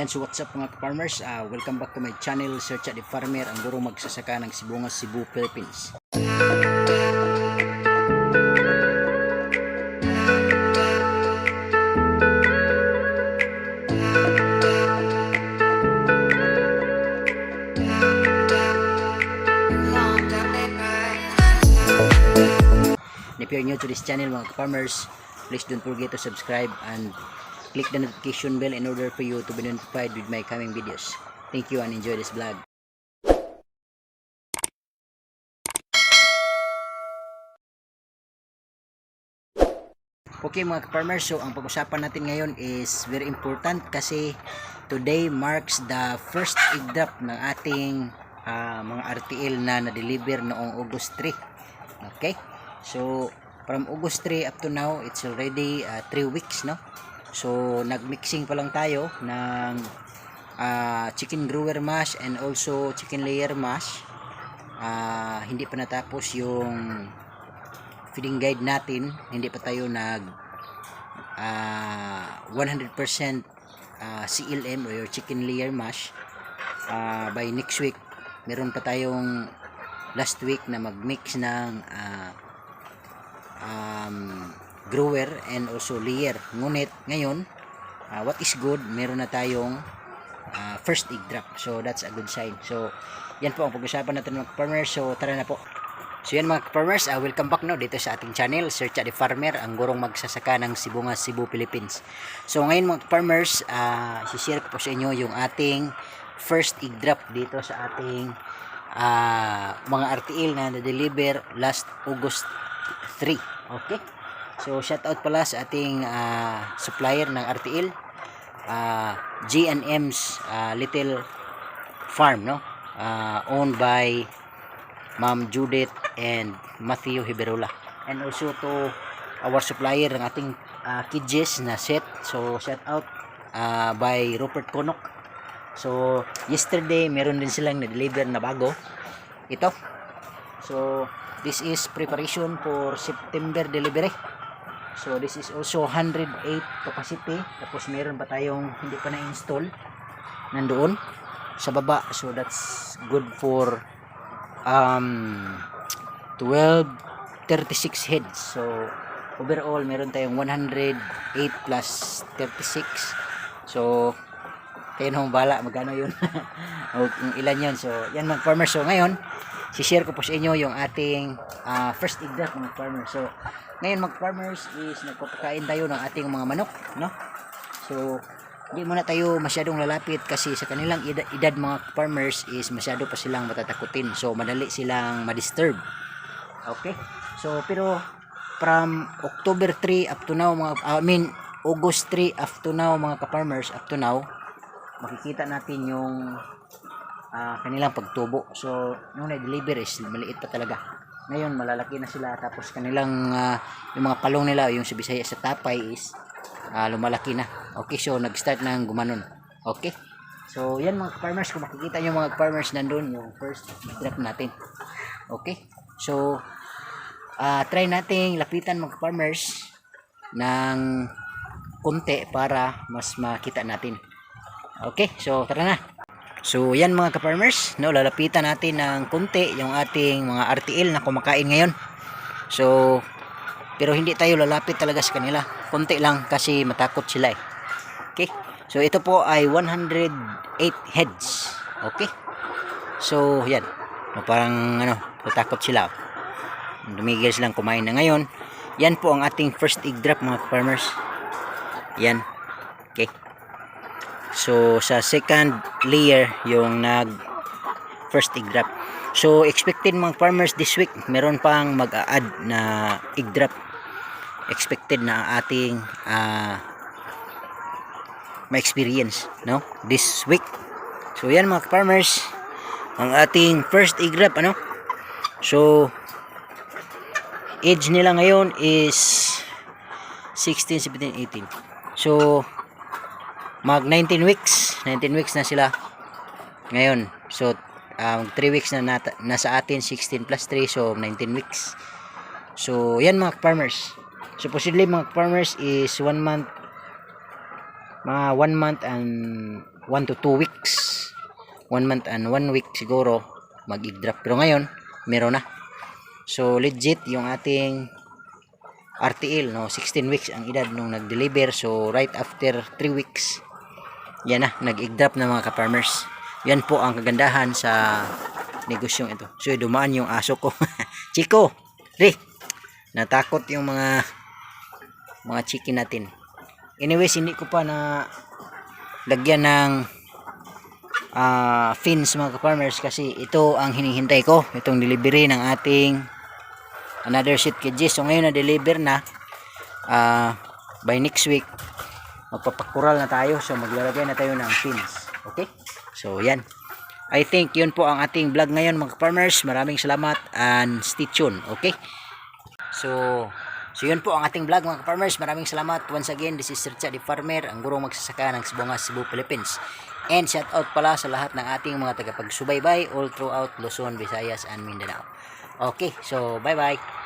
Yan, so what's up mga farmers? Uh, welcome back to my channel, Search at the Farmer, ang gurong magsasaka ng Sibungas, Cebu, Philippines. If you're new to this channel mga farmers, please don't forget to subscribe and click the notification bell in order for you to be notified with my coming videos. Thank you and enjoy this vlog. Okay mga farmers, so ang pag-usapan natin ngayon is very important kasi today marks the first egg drop ng ating ah, mga RTL na na-deliver noong August 3. Okay? So, from August 3 up to now, it's already 3 weeks, no? So, nag-mixing pa lang tayo ng ah, chicken grower mash and also chicken layer mash. Ah, hindi pa natapos yung feeding guide natin. Hindi pa tayo nag ah, 100% ah, CLM or chicken layer mash. Ah, by next week, meron pa tayong last week na mag-mix ng ah, um, grower and also layer. Ngunit ngayon, ah, what is good, meron na tayong ah, first egg drop. So that's a good sign. So yan po ang pag-usapan natin mga farmers. So tara na po. So yan mga farmers, ah, welcome back no dito sa ating channel, Search at the Farmer, ang gurong magsasaka ng Sibungas, Cebu, Philippines. So ngayon mga farmers, uh, share ko po sa inyo yung ating first egg drop dito sa ating ah, mga RTL na na-deliver last August 3. Okay? So shout out pala sa ating ah, supplier ng RTL, ah, G&M's ah, Little Farm, no? Ah, owned by Ma'am Judith and Matthew Hiberola. And also to our supplier ng ating uh, kidjes na set. So shout out ah, by Rupert Konok. So yesterday meron din silang na-deliver na bago. Ito. So this is preparation for September delivery. So this is also 108 capacity. Tapos meron pa tayong hindi pa na-install nandoon sa baba. So that's good for um 12 36 heads so overall meron tayong 108 plus 36 so kayo nang bala magkano yun o kung ilan yun so yan mga farmer so ngayon si-share ko po sa inyo yung ating ah, first drop mga farmer so ngayon mga farmers is nagpapakain tayo ng ating mga manok no so hindi muna tayo masyadong lalapit kasi sa kanilang edad, edad mga farmers is masyado pa silang matatakutin. So madali silang ma-disturb. Okay? So pero from October 3 up to now mga I mean August 3 up to now mga ka-farmers up to now makikita natin yung ah, kanilang pagtubo. So nung na-deliver is maliit pa talaga. Ngayon malalaki na sila tapos kanilang ah, yung mga palong nila yung sa Bisaya sa tapay is ah, lumalaki na. Okay, so nag-start na gumanon. Okay? So, yan mga farmers, kung makikita nyo mga farmers nandun, yung first drop natin. Okay? So, ah try nating lapitan mga farmers ng konti para mas makita natin. Okay, so tara na. So, yan mga ka-farmers, no, lalapitan natin ng konti yung ating mga RTL na kumakain ngayon. So, pero hindi tayo lalapit talaga sa kanila. Konti lang kasi matakot sila eh. Okay? So ito po ay 108 heads. Okay? So yan. No, parang ano, tatakot sila. Dumigil silang kumain na ngayon. Yan po ang ating first egg drop mga farmers. Yan. Okay. So sa second layer yung nag first egg drop. So expected mga farmers this week meron pang mag-a-add na egg. Expected na ating ah ma-experience no this week. So yan mga farmers ang ating first egg drop ano. So age nila ngayon is 16, 17, 18. So mag 19 weeks, 19 weeks na sila ngayon. So um, 3 weeks na nata, nasa atin 16 plus 3 so 19 weeks. So yan mga farmers. Supposedly mga farmers is 1 month mga 1 month and 1 to 2 weeks 1 month and 1 week siguro mag-egg drop pero ngayon meron na so legit yung ating RTL no 16 weeks ang edad nung nag-deliver so right after 3 weeks yan na nag-egg drop na mga ka-farmers. Yan po ang kagandahan sa negosyong ito. So dumaan yung aso ko. Chico re natakot yung mga mga chicken natin. Anyways hindi ko pa na lagyan ng ah fins mga ka-farmers kasi ito ang hinihintay ko. Itong delivery ng ating another sheet cages so ngayon na deliver na ah by next week magpapakural na tayo so maglalagay na tayo ng fins okay so yan I think yun po ang ating vlog ngayon mga farmers maraming salamat and stay tuned okay so So yun po ang ating vlog mga farmers. Maraming salamat. Once again, this is Sir Chad the Farmer, ang gurong magsasaka ng Sibungas, Cebu, Philippines. And shout out pala sa lahat ng ating mga tagapagsubaybay all throughout Luzon, Visayas, and Mindanao. Okay, so bye bye.